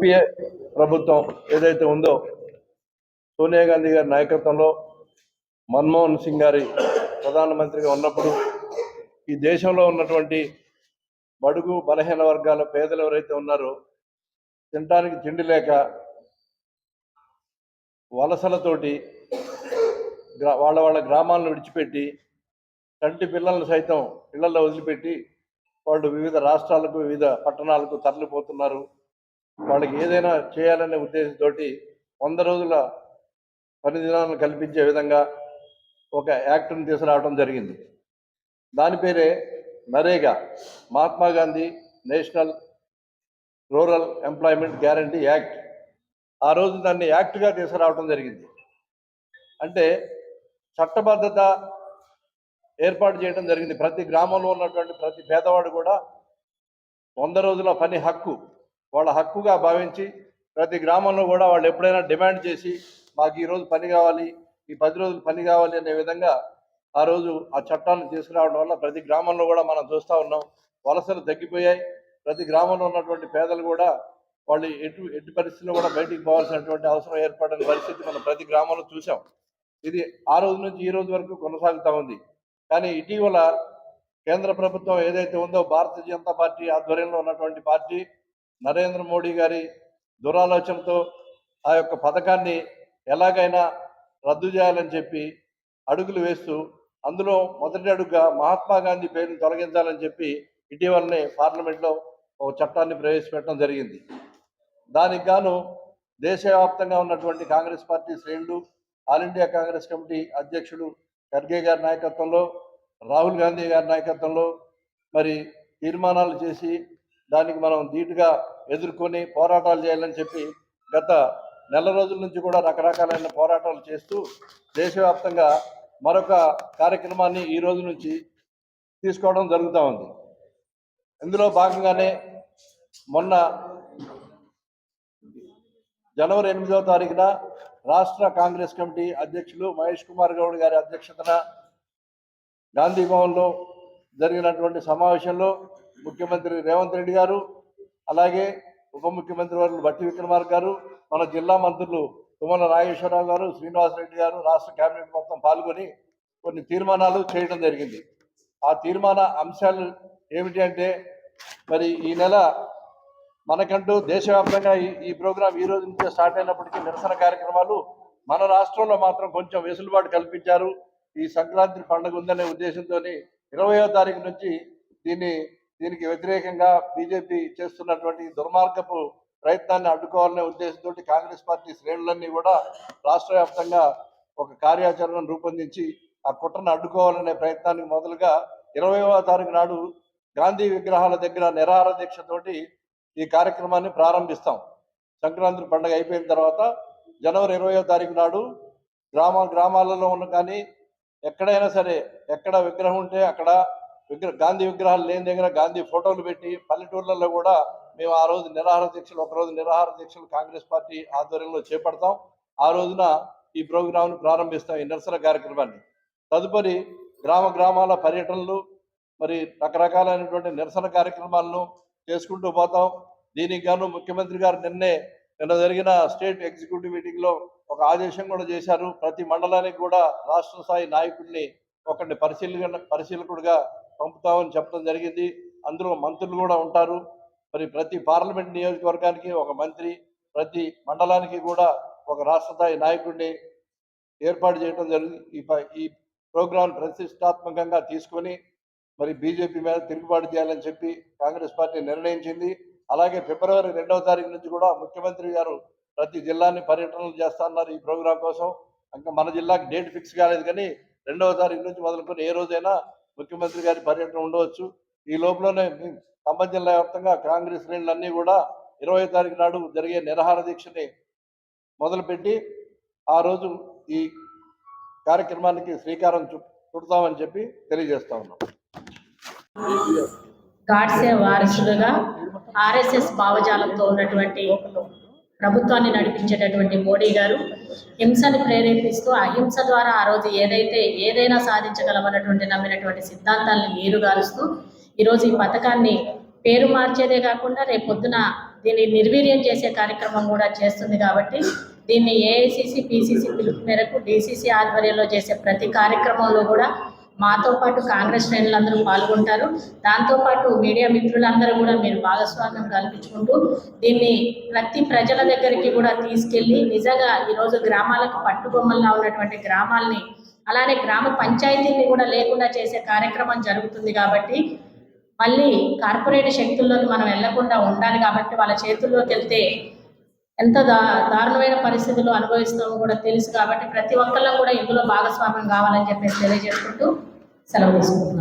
UPA ప్రభుత్వం ఏదైతే ఉందో సోనియా గాంధీ గారి నాయకత్వంలో మన్మోహన్ సింగ్ గారి ప్రధానమంత్రిగా ఉన్నప్పుడు ఈ దేశంలో ఉన్నటువంటి బడుగు బలహీన వర్గాల పేదలు ఎవరైతే ఉన్నారో తినటానికి తిండి లేక వలసలతోటి గ్రా వాళ్ళ వాళ్ళ గ్రామాలను విడిచిపెట్టి కంటి పిల్లలను సైతం ఇళ్ళలో వదిలిపెట్టి వాళ్ళు వివిధ రాష్ట్రాలకు వివిధ పట్టణాలకు తరలిపోతున్నారు. వాళ్ళకి ఏదైనా చేయాలనే ఉద్దేశంతో వంద రోజుల పని దినాలను కల్పించే విధంగా ఒక యాక్ట్ను తీసుకురావడం జరిగింది. దాని పేరే NREGA Mahatma Gandhi national rural employment guarantee act. ఆ రోజు దాన్ని యాక్ట్గా తీసుకురావడం జరిగింది. అంటే చట్టబద్ధత ఏర్పాటు చేయడం జరిగింది. ప్రతి గ్రామంలో ఉన్నటువంటి ప్రతి పేదవాడు కూడా వంద రోజుల పని హక్కు వాళ్ళ హక్కుగా భావించి ప్రతి గ్రామంలో కూడా వాళ్ళు ఎప్పుడైనా డిమాండ్ చేసి మాకు ఈరోజు పని కావాలి ఈ పది రోజులు పని కావాలి అనే విధంగా ఆ రోజు ఆ చట్టాన్ని తీసుకురావడం వల్ల ప్రతి గ్రామంలో కూడా మనం చూస్తూ ఉన్నాం. వలసలు తగ్గిపోయాయి. ప్రతి గ్రామంలో ఉన్నటువంటి పేదలు కూడా వాళ్ళు ఎటు ఎటు పరిస్థితుల్లో కూడా బయటికి పోవాల్సినటువంటి అవసరం ఏర్పడిన పరిస్థితి మనం ప్రతి గ్రామంలో చూసాం ఇది ఆ రోజు నుంచి ఈ రోజు వరకు కొనసాగుతూ ఉంది. కానీ ఇటీవల కేంద్ర ప్రభుత్వం ఏదైతే ఉందో భారతీయ జనతా పార్టీ ఆధ్వర్యంలో ఉన్నటువంటి పార్టీ నరేంద్ర మోడీ గారి దురాలోచనతో ఆ యొక్క పథకాన్ని ఎలాగైనా రద్దు చేయాలని చెప్పి అడుగులు వేస్తూ అందులో మొదటి అడుగుగా మహాత్మా గాంధీ పేరును తొలగించాలని చెప్పి ఇటీవలనే పార్లమెంట్లో ఒక చట్టాన్ని ప్రవేశపెట్టడం జరిగింది. దానికి గాను దేశవ్యాప్తంగా ఉన్నటువంటి కాంగ్రెస్ పార్టీ శ్రేణులు ఆల్ ఇండియా కాంగ్రెస్ కమిటీ అధ్యక్షుడు ఖర్గే గారి నాయకత్వంలో రాహుల్ గాంధీ గారి నాయకత్వంలో మరి తీర్మానాలు చేసి దానికి మనం ధీటుగా ఎదుర్కొని పోరాటాలు చేయాలని చెప్పి గత నెల రోజుల నుంచి కూడా రకరకాలైన పోరాటాలు చేస్తూ దేశవ్యాప్తంగా మరొక కార్యక్రమాన్ని ఈ రోజు నుంచి తీసుకోవడం జరుగుతూ ఉంది. ఇందులో భాగంగానే మొన్న జనవరి ఎనిమిదవ తారీఖున రాష్ట్ర కాంగ్రెస్ కమిటీ అధ్యక్షులు మహేష్ కుమార్ గౌడ్ గారి అధ్యక్షతన గాంధీ భవన్లో జరిగినటువంటి సమావేశంలో ముఖ్యమంత్రి రేవంత్ రెడ్డి గారు అలాగే ఉప ముఖ్యమంత్రి వారు బట్టి విక్రమార్క గారు మన జిల్లా మంత్రులు తుమ్మల నాగేశ్వరరావు గారు శ్రీనివాసరెడ్డి గారు రాష్ట్ర కేబినెట్ మొత్తం పాల్గొని కొన్ని తీర్మానాలు చేయడం జరిగింది. ఆ తీర్మాన అంశాలు ఏమిటి అంటే మరి ఈ నెల మనకంటూ దేశవ్యాప్తంగా ఈ ఈ ప్రోగ్రాం ఈ రోజు నుంచే స్టార్ట్ అయినప్పటికీ నిరసన కార్యక్రమాలు మన రాష్ట్రంలో మాత్రం కొంచెం వెసులుబాటు కల్పించారు. ఈ సంక్రాంతి పండుగ ఉందనే ఉద్దేశంతో ఇరవయో తారీఖు నుంచి దీన్ని దీనికి వ్యతిరేకంగా బీజేపీ చేస్తున్నటువంటి దుర్మార్గపు ప్రయత్నాన్ని అడ్డుకోవాలనే ఉద్దేశంతో కాంగ్రెస్ పార్టీ శ్రేణులన్నీ కూడా రాష్ట్ర వ్యాప్తంగా ఒక కార్యాచరణను రూపొందించి ఆ కుట్రను అడ్డుకోవాలనే ప్రయత్నానికి మొదలుగా ఇరవైవ తారీఖు నాడు గాంధీ విగ్రహాల దగ్గర నిరాహార దీక్షతోటి ఈ కార్యక్రమాన్ని ప్రారంభిస్తాం. సంక్రాంతి పండుగ అయిపోయిన తర్వాత జనవరి ఇరవయో తారీఖు నాడు గ్రామ గ్రామాలలో ఉన్న కానీ ఎక్కడైనా సరే ఎక్కడ విగ్రహం ఉంటే అక్కడ విగ్రహ గాంధీ విగ్రహాలు లేని దగ్గర గాంధీ ఫోటోలు పెట్టి పల్లెటూర్లలో కూడా మేము ఆ రోజు నిరాహార దీక్షలు ఒకరోజు నిరాహార దీక్షలు కాంగ్రెస్ పార్టీ ఆధ్వర్యంలో చేపడతాం. ఆ రోజున ఈ ప్రోగ్రాంను ప్రారంభిస్తాం ఈ నిరసన కార్యక్రమాన్ని. తదుపరి గ్రామ గ్రామాల పర్యటనలు మరి రకరకాలైనటువంటి నిరసన కార్యక్రమాలను చేసుకుంటూ పోతాం. దీనికి గాను ముఖ్యమంత్రి గారు నిన్నే నిన్న జరిగిన స్టేట్ ఎగ్జిక్యూటివ్ మీటింగ్లో ఒక ఆదేశం కూడా చేశారు. ప్రతి మండలానికి కూడా రాష్ట్ర స్థాయి నాయకుడిని ఒకరిని పరిశీలన పరిశీలకుడిగా పంపుతామని చెప్పడం జరిగింది. అందులో మంత్రులు కూడా ఉంటారు. మరి ప్రతి పార్లమెంట్ నియోజకవర్గానికి ఒక మంత్రి ప్రతి మండలానికి కూడా ఒక రాష్ట్ర స్థాయి నాయకుడిని ఏర్పాటు చేయడం జరిగింది ఈ ఈ ప్రోగ్రాం ప్రతిష్టాత్మకంగా తీసుకొని మరి బీజేపీ మీద తిరుగుబాటు చేయాలని చెప్పి కాంగ్రెస్ పార్టీ నిర్ణయించింది. అలాగే ఫిబ్రవరి రెండవ తారీఖు నుంచి కూడా ముఖ్యమంత్రి గారు ప్రతి జిల్లాని పర్యటనలు చేస్తున్నారు ఈ ప్రోగ్రాం కోసం. ఇంకా మన జిల్లాకి డేట్ ఫిక్స్ కాలేదు కానీ రెండవ తారీఖు నుంచి మొదలుకొని ఏ రోజైనా ముఖ్యమంత్రి గారి పర్యటన ఉండవచ్చు. ఈ లోపలనే ఖమ్మం జిల్లా వ్యాప్తంగా కాంగ్రెస్ శ్రేణులన్నీ కూడా ఇరవై తారీఖు నాడు జరిగే నిరాహార దీక్షని మొదలుపెట్టి ఆ రోజు ఈ కార్యక్రమానికి శ్రీకారం చుడతామని చెప్పి తెలియజేస్తా ఉన్నాం. గాడ్సే వారసులుగా ఆర్ఎస్ఎస్ భావజాలంతో ఉన్నటువంటి ప్రభుత్వాన్ని నడిపించేటటువంటి మోడీ గారు హింసని ప్రేరేపిస్తూ అహింస ద్వారా ఆ రోజు ఏదైతే ఏదైనా సాధించగలమన్నటువంటి నమ్మినటువంటి సిద్ధాంతాలను నీరుగారుస్తూ ఈరోజు ఈ పథకాన్ని పేరు మార్చేదే కాకుండా రేపు పొద్దున దీన్ని నిర్వీర్యం చేసే కార్యక్రమం కూడా చేస్తుంది కాబట్టి దీన్ని ఏఐసిసి పిసిసి పిలుపు మేరకు డిసిసి ఆధ్వర్యంలో చేసే ప్రతి కార్యక్రమంలో కూడా మాతో పాటు కాంగ్రెస్ శ్రేణులందరూ పాల్గొంటారు. దాంతోపాటు మీడియా మిత్రులందరూ కూడా మీరు భాగస్వామ్యం కల్పించుకుంటూ దీన్ని ప్రతి ప్రజల దగ్గరికి కూడా తీసుకెళ్ళి నిజంగా ఈరోజు గ్రామాలకు పట్టుబొమ్మల్లా ఉన్నటువంటి గ్రామాల్ని అలానే గ్రామ పంచాయతీని కూడా లేకుండా చేసే కార్యక్రమం జరుగుతుంది కాబట్టి మళ్ళీ కార్పొరేట్ శక్తుల్లోకి మనం వెళ్ళకుండా ఉండాలి కాబట్టి వాళ్ళ చేతుల్లోకి వెళ్తే ఎంత దా దారుణమైన పరిస్థితులు అనుభవిస్తామో కూడా తెలుసు కాబట్టి ప్రతి ఒక్కళ్ళం కూడా ఇందులో భాగస్వామ్యం కావాలని చెప్పేసి తెలియజేసుకుంటూ సెలవు తీసుకుంటున్నాను